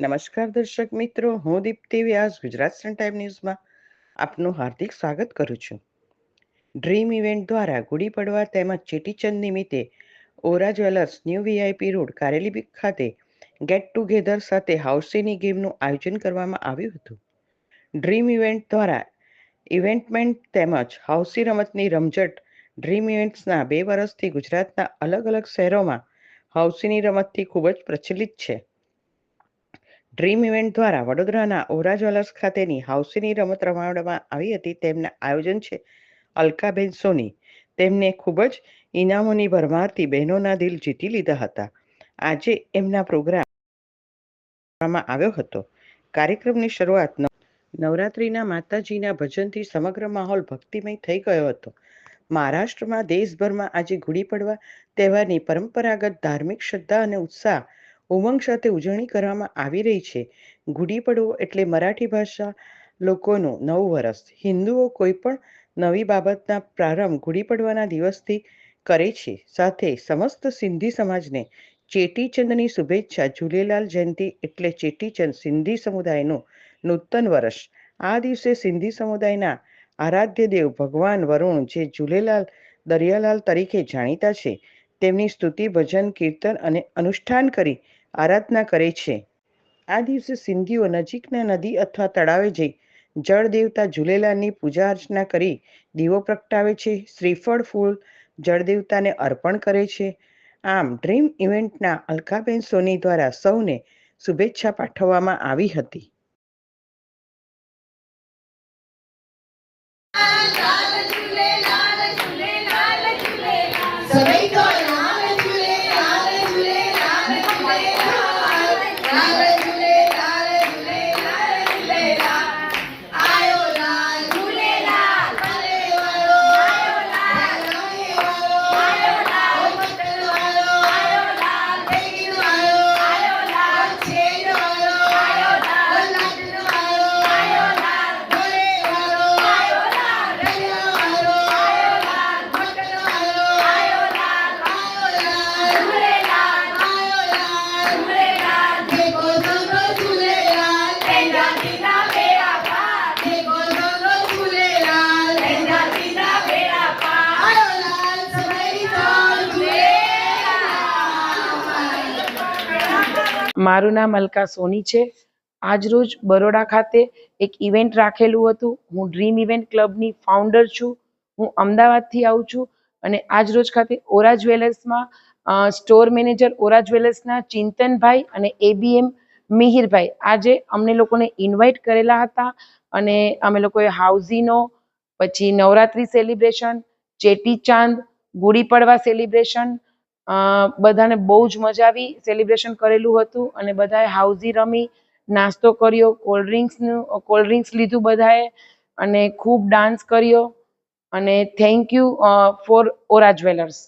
નમસ્કાર દર્શક મિત્રો, હું દીપ્તિ વ્યાસ ગુજરાત સન ટાઈમ ન્યૂઝમાં આપનું હાર્દિક સ્વાગત કરું છું. ડ્રીમ ઇવેન્ટ દ્વારા ગુડી પડવા તેમજ ચેટીચંદ નિમિત્તે Aura jewellers new VIP road Kareli ખાતે ગેટ ટુગેધર સાથે હાઉસીની ગેમનું આયોજન કરવામાં આવ્યું હતું. ડ્રીમ ઇવેન્ટ દ્વારા ઇવેન્ટમેન્ટ તેમજ હાઉસી રમતની રમઝટ ડ્રીમ ઇવેન્ટ્સના બે વર્ષથી ગુજરાતના અલગ અલગ શહેરોમાં હાઉસીની રમતથી ખૂબ જ પ્રચલિત છે. ડ્રીમ ઇવેન્ટ દ્વારા વડોદરાના ઓરા જ્વેલર્સ ખાતેની હાઉસીની રમત રમાડવામાં આવી હતી. તેમના આયોજન છે અલકાબેન સોની. તેમને ખૂબ જ ઇનામોની ભરમારથી બહેનોના દિલ જીતી લીધા હતા. આજે એમના પ્રોગ્રામ આવ્યો હતો. કાર્યક્રમની શરૂઆત નવ- નવરાત્રિના માતાજીના ભજનથી સમગ્ર માહોલ ભક્તિમય થઈ ગયો હતો. મહારાષ્ટ્રમાં દેશભરમાં આજે ગુડી પડવા તહેવારની પરંપરાગત ધાર્મિક શ્રદ્ધા અને ઉત્સાહ ઉમંગ સાથે ઉજવણી કરવામાં આવી રહી છે. ગુડી પડવો એટલે મરાઠી ભાષા લોકોનું નવું વર્ષ હિન્દુઓ કોઈ પણ નવી બાબતના પ્રારંભ ગુડી પડવાના દિવસથી કરે છે. સાથે સમસ્ત સિંધી સમાજને ચેટીચંદની શુભેચ્છા, ઝૂલેલાલ જયંતિ એટલે ચેટીચંદ સિંધી સમુદાયનું નૂતન વર્ષ આ દિવસે સિંધી સમુદાયના આરાધ્ય દેવ ભગવાન વરુણ, જે ઝૂલેલાલ, દરિયાલાલ તરીકે જાણીતા છે, તેમની સ્તુતિ, ભજન, કીર્તન અને અનુષ્ઠાન કરી આરાધના કરે છે. આ દિવસે સિંધીઓ નજીકના નદી અથવા તળાવે જઈ જળ દેવતા ઝૂલેલાલની પૂજા અર્ચના કરી દીવો પ્રગટાવે છે. શ્રીફળ, ફૂલ, જળ દેવતાને અર્પણ કરે છે. આમ ડ્રીમ ઇવેન્ટના અલકાબેન સોની દ્વારા સૌને શુભેચ્છા પાઠવવામાં આવી હતી. सभी મારું નામ અલકા સોની છે. આજરોજ બરોડા ખાતે એક ઇવેન્ટ રાખેલું હતું. હું ડ્રીમ ઇવેન્ટ ક્લબની ફાઉન્ડર છું. હું અમદાવાદથી આવું છું અને આજરોજ ખાતે ઓરા જ્વેલર્સમાં સ્ટોર મેનેજર ઓરા જ્વેલર્સના ચિંતનભાઈ અને એબીએમ મિહિરભાઈ આજે અમને લોકોને ઇન્વાઇટ કરેલા હતા અને અમે લોકોએ હાઉઝીનો પછી નવરાત્રિ સેલિબ્રેશન ચેટીચાંદ ગુડી પડવા સેલિબ્રેશન બધાને બહુ જ મજા આવી સેલિબ્રેશન કરેલું હતું અને બધાએ હાઉઝી રમી, નાસ્તો કર્યો કોલ્ડ ડ્રિંક્સનું કોલ્ડ ડ્રિંક્સ લીધું બધાએ અને ખૂબ ડાન્સ કર્યો અને thank you for Aura jewellers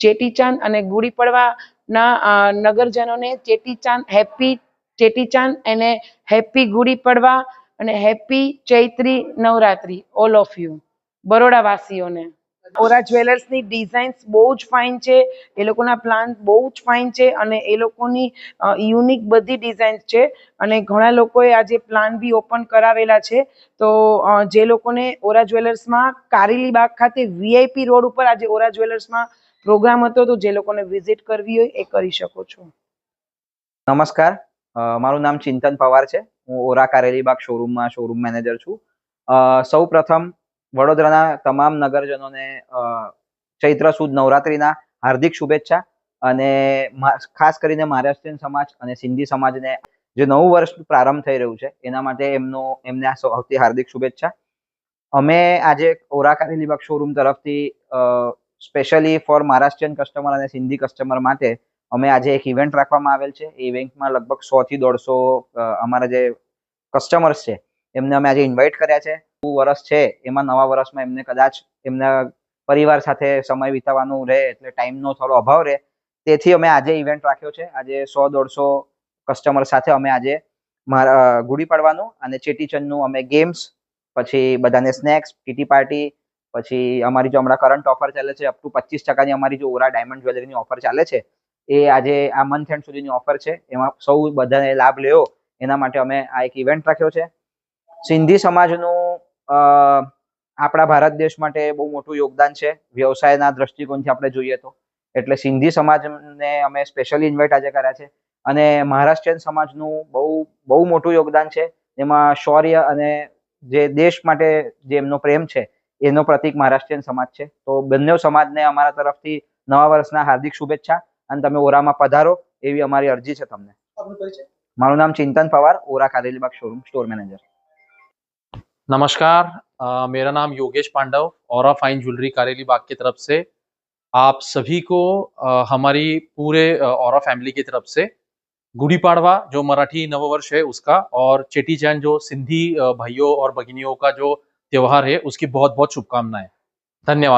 Cheti Chand અને ગુડી પડવાના નગરજનોને ચેટીચાંદ હેપી ચેટીચાંદ અને હેપી ગુડી પડવા અને happy Chaitri Navratri all of you Baroda વાસીઓને ઓરા જ્વેલર્સની ડિઝાઇન્સ બહુ જ ફાઇન છે. એ લોકોના પ્લાન બહુ જ ફાઇન છે અને એ લોકોની યુનિક બધી ડિઝાઇન્સ છે. અને ઘણા લોકોએ આજે પ્લાન બી ઓપન કરાવેલા છે. તો જે લોકોને ઓરા જ્વેલર્સમાં કારેલી બાગ ખાતે વીઆઈપી રોડ ઉપર આજે ઓરા જ્વેલર્સમાં પ્રોગ્રામ હતો, તો જે લોકોને વિઝિટ કરવી હોય એ કરી શકો છો. નમસ્કાર. મારું નામ ચિંતન પવાર છે. હું ઓરા કારેલીબાગ શોરૂમમાં શોરૂમ મેનેજર છું. સૌ પ્રથમ વડોદરાના તમામ નગરજનોને ચૈત્ર સુદ નવરાત્રિના હાર્દિક શુભેચ્છા અને ખાસ કરીને મહારાષ્ટ્રીયન સમાજ અને સિંધી સમાજને જે નવું વર્ષ પ્રારંભ થઈ રહ્યું છે, એના માટે એમનો, એમને આ સૌથી હાર્દિક શુભેચ્છા. અમે આજે ઓરાકારી લીબક શોરૂમ તરફથી સ્પેશિયલી ફોર મહારાષ્ટ્રીયન કસ્ટમર અને સિંધી કસ્ટમર માટે અમે આજે એક ઇવેન્ટ રાખવામાં આવેલ છે. એ ઇવેન્ટમાં લગભગ સો થી દોઢસો અમારા જે કસ્ટમર્સ છે, એમને અમે આજે ઇન્વાઇટ કર્યા છે. વર્ષ છે, એમાં નવા વર્ષમાં એમને કદાચ એમના પરિવાર સાથે સમય વિતાવવાનું રહે, એટલે ટાઈમનો થોડો અભાવ રહે. તેથી અમે આજે ઇવેન્ટ રાખ્યો છે. આજે સો દોઢસો કસ્ટમર સાથે અમે આજે મારા ગુડી પાડવાનું અને ચેટીચંદનું અમે ગેમ્સ પછી બધાને સ્નેક્સ કીટી પાર્ટી પછી અમારી જો હમણાં કરંટ ઓફર ચાલે છે અપ ટુ પચીસ ટકાની અમારી જો ઓરા ડાયમંડ જ્વેલરીની ઓફર ચાલે છે, એ આજે આ મંથ એન્ડ સુધીની ઓફર છે. એમાં સૌ બધાને લાભ લેવો એના માટે અમે આ એક ઇવેન્ટ રાખ્યો છે. સિંધી સમાજનું આપણા ભારત દેશ માટે બહુ મોટું યોગદાન છે. વ્યવસાયના દ્રષ્ટિકોણથી આપણે જોઈએ તો. એટલે સિંધી સમાજને અમે સ્પેશિયલી ઇન્વાઇટ આજે કર્યા છે. અને મહારાષ્ટ્રીયન સમાજનું બહુ બહુ મોટું યોગદાન છે. એમાં શૌર્ય અને જે દેશ માટે જે એમનો પ્રેમ છે એનો પ્રતિક મહારાષ્ટ્રીયન સમાજ છે. તો બંને સમાજને અમારા તરફથી નવા વર્ષના હાર્દિક શુભેચ્છા અને તમે ઓરામાં પધારો એવી અમારી અરજી છે તમને. મારું નામ Chintan Pawar Orra Karelibaug showroom store manager नमस्कार आ, मेरा नाम योगेश पांडव और फाइन ज्वेलरी कारेली बाग की तरफ़ से आप सभी को आ, हमारी पूरे और फैमिली की तरफ़ से गुड़ी पाड़वा जो मराठी नववर्ष है उसका और चेटी चैन जो सिंधी भाइयों और भगिनियों का जो त्यौहार है उसकी बहुत बहुत शुभकामनाएँ। धन्यवाद।